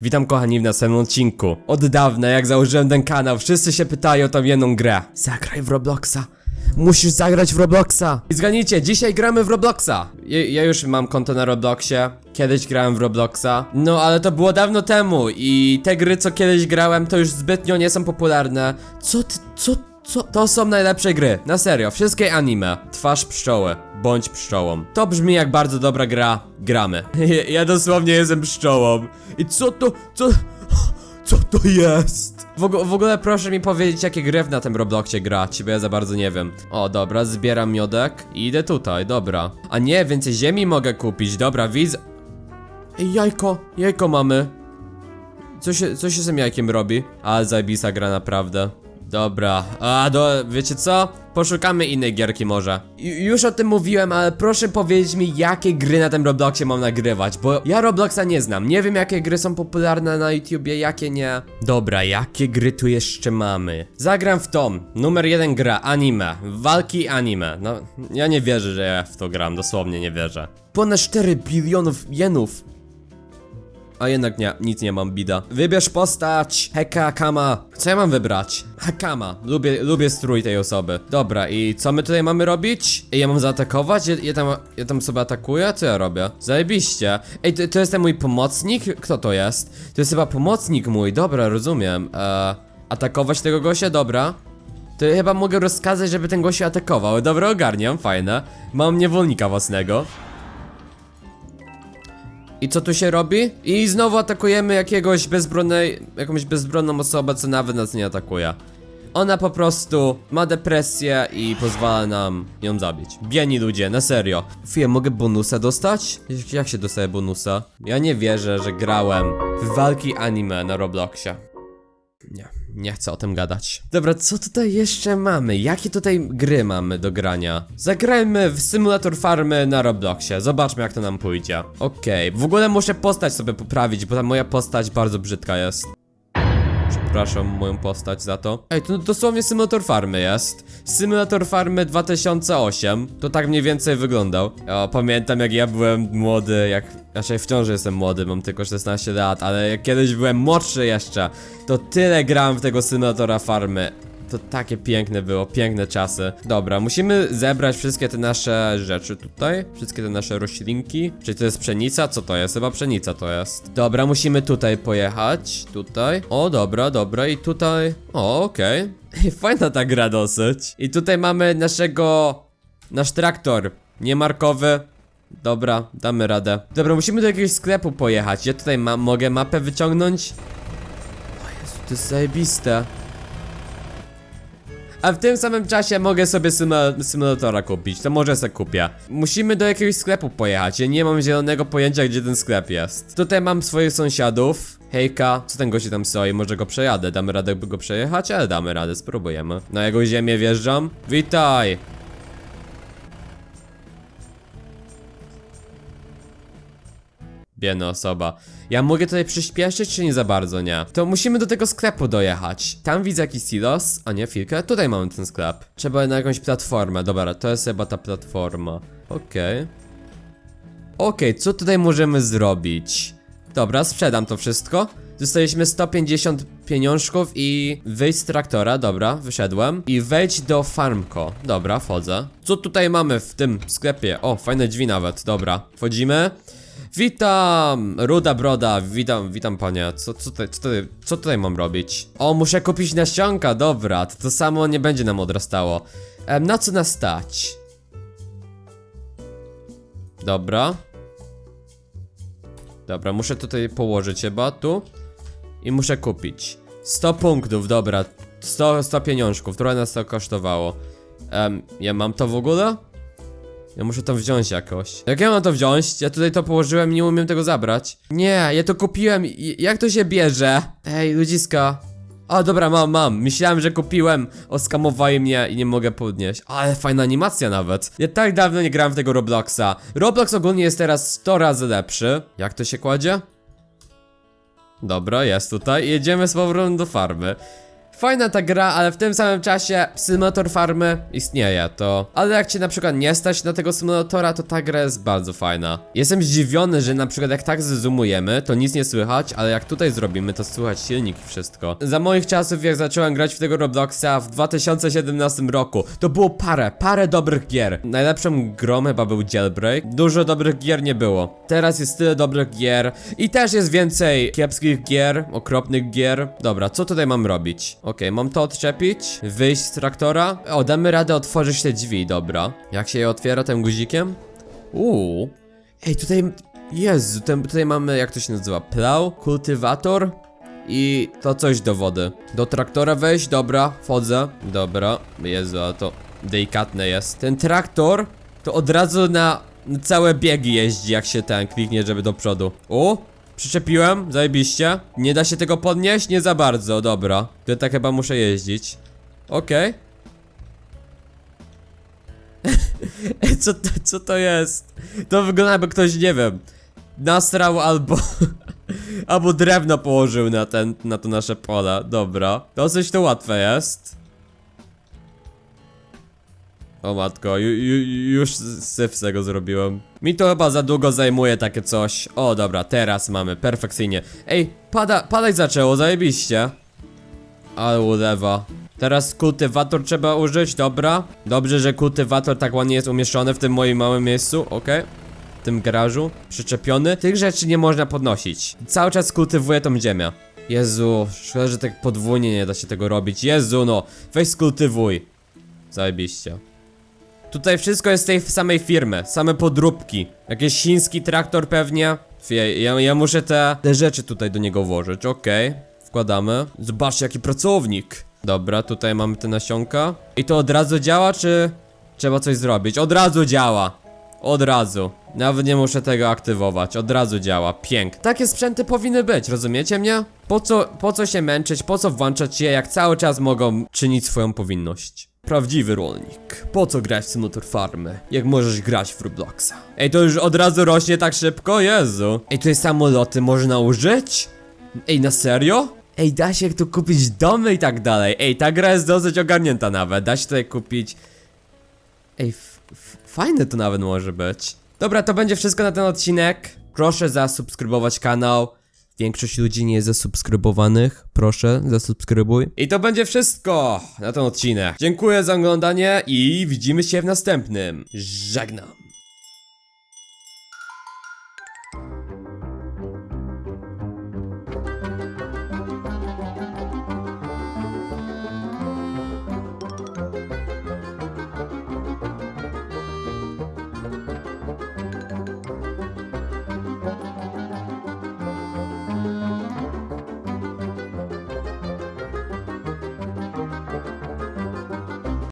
Witam kochani w następnym odcinku. Od dawna jak założyłem ten kanał, wszyscy się pytają o tą jedną grę. Zagraj w Robloxa. Musisz zagrać w Robloxa. I zgadnijcie, dzisiaj gramy w Robloxa. Ja, ja już mam konto na Robloxie. Kiedyś grałem w Robloxa. No ale to było dawno temu i te gry co kiedyś grałem to już zbytnio nie są popularne. Co ty, co, co? To są najlepsze gry, na serio, wszystkie anime. Twarz pszczoły, bądź pszczołą. To brzmi jak bardzo dobra gra, gramy. Ja, dosłownie jestem pszczołą. I co to, co, co to jest? W, w ogóle proszę mi powiedzieć, jakie gry na tym Robloxie grać, bo ja za bardzo nie wiem. O, dobra, zbieram miodek i idę tutaj, dobra. A nie, więcej ziemi mogę kupić, dobra, widzę... Ej, jajko, jajko mamy. Co się, co się z tym jajkiem robi? Ale zajebista gra naprawdę. Dobra, a do, wiecie co? Poszukamy innej gierki może. Ju- już o tym mówiłem, ale proszę powiedzieć mi, jakie gry na tym Robloxie mam nagrywać, bo ja Robloxa nie znam. Nie wiem, jakie gry są popularne na YouTubie, jakie nie. Dobra, jakie gry tu jeszcze mamy? Zagram w tom. Numer jeden gra, anime. Walki anime. No, ja nie wierzę, że ja w to gram, dosłownie nie wierzę. Ponad 4 bilionów jenów. A jednak nie, nic nie mam, bida. Wybierz postać, Heka, Kama. Co ja mam wybrać? Hakama. Lubię, lubię strój tej osoby. Dobra, i co my tutaj mamy robić? Ja mam zaatakować? Ja, ja, tam, ja tam sobie atakuję? Co ja robię? Zajebiście. Ej, to, to jest ten mój pomocnik? Kto to jest? To jest chyba pomocnik mój, dobra, rozumiem. Eee, atakować tego gościa? Dobra. To ja chyba mogę rozkazać, żeby ten gość się atakował. Dobra, ogarniam, fajne. Mam niewolnika własnego. I co tu się robi? I znowu atakujemy jakiegoś bezbronnej, jakąś bezbronną osobę, co nawet nas nie atakuje. Ona po prostu ma depresję i pozwala nam ją zabić. Bieni ludzie, na serio. Chwilę, mogę bonusa dostać? Jak się dostaje bonusa? Ja nie wierzę, że grałem w walki anime na Robloxie. Nie, nie chcę o tym gadać. Dobra, co tutaj jeszcze mamy? Jakie tutaj gry mamy do grania? Zagrajmy w symulator farmy na Robloxie. Zobaczmy, jak to nam pójdzie. Okej, w ogóle muszę postać sobie poprawić, bo ta moja postać bardzo brzydka jest. Przepraszam moją postać za to. Ej, to dosłownie symulator farmy jest. Symulator farmy 2008. To tak mniej więcej wyglądał. O, pamiętam jak ja byłem młody, jak... Znaczy wciąż jestem młody, mam tylko 16 lat, ale jak kiedyś byłem młodszy jeszcze, to tyle grałem w tego symulatora farmy. To takie piękne było, piękne czasy. Dobra, musimy zebrać wszystkie te nasze rzeczy tutaj. Wszystkie te nasze roślinki. Czy to jest pszenica? Co to jest? Chyba pszenica to jest. Dobra, musimy tutaj pojechać. Tutaj. O, dobra, dobra. I tutaj. O, okej. Fajna ta gra dosyć. I tutaj mamy naszego... Nasz traktor. Niemarkowy. Dobra, damy radę. Dobra, musimy do jakiegoś sklepu pojechać. Ja tutaj ma mogę mapę wyciągnąć. O Jezu, to jest zajebiste. A w tym samym czasie mogę sobie symu- symulatora kupić, to może sobie kupię. Musimy do jakiegoś sklepu pojechać, ja nie mam zielonego pojęcia gdzie ten sklep jest. Tutaj mam swoich sąsiadów. Hejka, co ten gości tam stoi? Może go przejadę, damy radę by go przejechać? Ale damy radę, spróbujemy. Na jego ziemię wjeżdżam. Witaj! Biedna osoba. Ja mogę tutaj przyspieszyć, czy nie za bardzo, nie? To musimy do tego sklepu dojechać. Tam widzę jakiś silos, a nie chwilkę, tutaj mamy ten sklep. Trzeba na jakąś platformę, dobra, to jest chyba ta platforma. Okej. Okej, co tutaj możemy zrobić? Dobra, sprzedam to wszystko. Dostaliśmy 150 pieniążków i wyjść z traktora, dobra, wyszedłem. I wejdź do farmko, dobra, wchodzę. Co tutaj mamy w tym sklepie? O, fajne drzwi nawet, dobra, wchodzimy. Witam! Ruda broda, witam, witam panie. Co, co, tutaj, co, tutaj, co tutaj mam robić? O, muszę kupić nasionka, dobra, to, to samo nie będzie nam odrastało. Em, na co nas stać? Dobra. Dobra, muszę tutaj położyć chyba, tu. I muszę kupić. 100 punktów, dobra. 100, 100 pieniążków, trochę nas to kosztowało. Em, ja mam to w ogóle? Ja muszę to wziąć jakoś. Jak ja mam to wziąć? Ja tutaj to położyłem i nie umiem tego zabrać. Nie, ja to kupiłem. I- Jak to się bierze? Ej, ludziska. A dobra, mam, mam. Myślałem, że kupiłem, oskamowali mnie i nie mogę podnieść. Ale fajna animacja nawet. Ja tak dawno nie grałem w tego Robloxa. Roblox ogólnie jest teraz 100 razy lepszy. Jak to się kładzie? Dobra, jest tutaj. Jedziemy z powrotem do farmy. Fajna ta gra, ale w tym samym czasie symulator farmy istnieje, to... Ale jak cię na przykład nie stać na tego symulatora, to ta gra jest bardzo fajna. Jestem zdziwiony, że na przykład jak tak zzoomujemy, to nic nie słychać, ale jak tutaj zrobimy, to słychać silnik i wszystko. Za moich czasów, jak zacząłem grać w tego Robloxa w 2017 roku, to było parę, parę dobrych gier. Najlepszą grą chyba był Jailbreak. Dużo dobrych gier nie było. Teraz jest tyle dobrych gier i też jest więcej kiepskich gier, okropnych gier. Dobra, co tutaj mam robić? Okej, mam to odczepić, wyjść z traktora. O, damy radę otworzyć te drzwi, dobra. Jak się je otwiera tym guzikiem? Uuu. Ej, tutaj... Jezu, ten, tutaj mamy, jak to się nazywa? Plow, kultywator i to coś do wody. Do traktora wejść, dobra, wchodzę. Dobra, Jezu, a to delikatne jest. Ten traktor to od razu na całe biegi jeździ, jak się ten kliknie, żeby do przodu. O, przyczepiłem, zajebiście. Nie da się tego podnieść? Nie za bardzo, dobra. To tak chyba muszę jeździć. Okej. Ej, co, to, co to jest? To wygląda jakby ktoś, nie wiem, nasrał albo... albo drewno położył na ten, na to nasze pole. Dobra. Dosyć to łatwe jest. O matko, ju, ju, już syf z tego zrobiłem. Mi to chyba za długo zajmuje takie coś. O dobra, teraz mamy, perfekcyjnie. Ej, pada, padać zaczęło, zajebiście. Ale ulewa. Teraz kultywator trzeba użyć, dobra. Dobrze, że kultywator tak ładnie jest umieszczony w tym moim małym miejscu, okej. W tym garażu, przyczepiony. Tych rzeczy nie można podnosić. Cały czas kultywuję tą ziemię. Jezu, szkoda, że tak podwójnie nie da się tego robić. Jezu, no, weź skultywuj. Zajebiście. Tutaj wszystko jest z tej samej firmy, same podróbki. Jakiś chiński traktor pewnie. Fie, ja, ja muszę te, te rzeczy tutaj do niego włożyć, okej. Wkładamy. Zobaczcie jaki pracownik. Dobra, tutaj mamy te nasionka. I to od razu działa, czy trzeba coś zrobić? Od razu działa. Od razu. Nawet nie muszę tego aktywować. Od razu działa. Pięknie. Takie sprzęty powinny być, rozumiecie mnie? Po co, po co się męczyć? Po co włączać je, jak cały czas mogą czynić swoją powinność? Prawdziwy rolnik. Po co grać w Simulator Farmy, jak możesz grać w Robloxa? Ej, to już od razu rośnie tak szybko? Jezu. Ej, tutaj samoloty można użyć? Ej, na serio? Ej, da się tu kupić domy i tak dalej. Ej, ta gra jest dosyć ogarnięta nawet. Da się tutaj kupić... Ej, fajne to nawet może być. Dobra, to będzie wszystko na ten odcinek. Proszę zasubskrybować kanał. Większość ludzi nie jest zasubskrybowanych. Proszę, zasubskrybuj. I to będzie wszystko na ten odcinek. Dziękuję za oglądanie i widzimy się w następnym. Żegnam.